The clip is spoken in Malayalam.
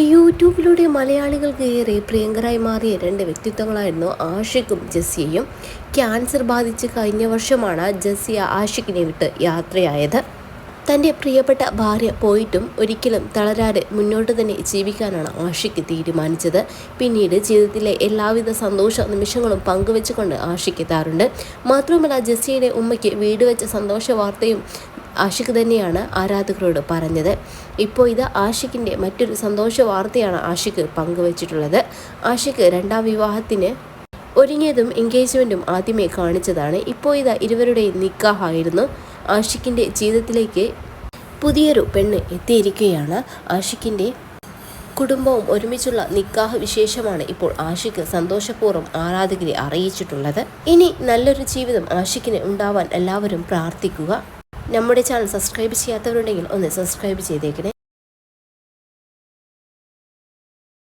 യൂട്യൂബിലൂടെ മലയാളികൾക്ക് ഏറെ പ്രിയങ്കരായി മാറിയ രണ്ട് വ്യക്തിത്വങ്ങളായിരുന്നു ആഷിഖും ജസിയയും ക്യാൻസർ ബാധിച്ച് കഴിഞ്ഞ വർഷമാണ് ജസിയ ആഷിഖിനെ വിട്ട് യാത്രയായത്. തന്റെ പ്രിയപ്പെട്ട ഭാര്യ പോയിട്ടും ഒരിക്കലും തളരാതെ മുന്നോട്ട് തന്നെ ജീവിക്കാനാണ് ആഷിക്ക് തീരുമാനിച്ചത്. പിന്നീട് ജീവിതത്തിലെ എല്ലാവിധ സന്തോഷ നിമിഷങ്ങളും പങ്കുവെച്ചുകൊണ്ട് ആഷിക്ക് എത്താറുണ്ട്. മാത്രമല്ല ജസിയുടെ ഉമ്മയ്ക്ക് വീട് വെച്ച സന്തോഷ വാർത്തയും ആഷിഖ് തന്നെയാണ് ആരാധകരോട് പറഞ്ഞത്. ഇപ്പോൾ ഇത് ആഷിഖിന്റെ മറ്റൊരു സന്തോഷ വാർത്തയാണ് ആഷിഖ് പങ്കുവച്ചിട്ടുള്ളത്. ആഷിഖ് രണ്ടാം വിവാഹത്തിന് ഒരുങ്ങിയതും എൻഗേജ്മെന്റും ആദ്യമേ കാണിച്ചതാണ്. ഇപ്പോൾ ഇത് ഇരുവരുടെയും നിക്കാഹായിരുന്നു. ആഷിഖിന്റെ ജീവിതത്തിലേക്ക് പുതിയൊരു പെണ്ണ് എത്തിയിരിക്കുകയാണ്. ആഷിഖിന്റെ കുടുംബവും ഒരുമിച്ചുള്ള നിക്കാഹ് വിശേഷമാണ് ഇപ്പോൾ ആഷിഖ് സന്തോഷപൂർവം ആരാധകരെ അറിയിച്ചിട്ടുള്ളത്. ഇനി നല്ലൊരു ജീവിതം ആഷിഖിന് ഉണ്ടാവാൻ എല്ലാവരും പ്രാർത്ഥിക്കുക. നമ്മുടെ ചാനൽ സബ്സ്ക്രൈബ് ചെയ്യാത്തവരുണ്ടെങ്കിൽ ഒന്ന് സബ്സ്ക്രൈബ് ചെയ്തേക്കണേ.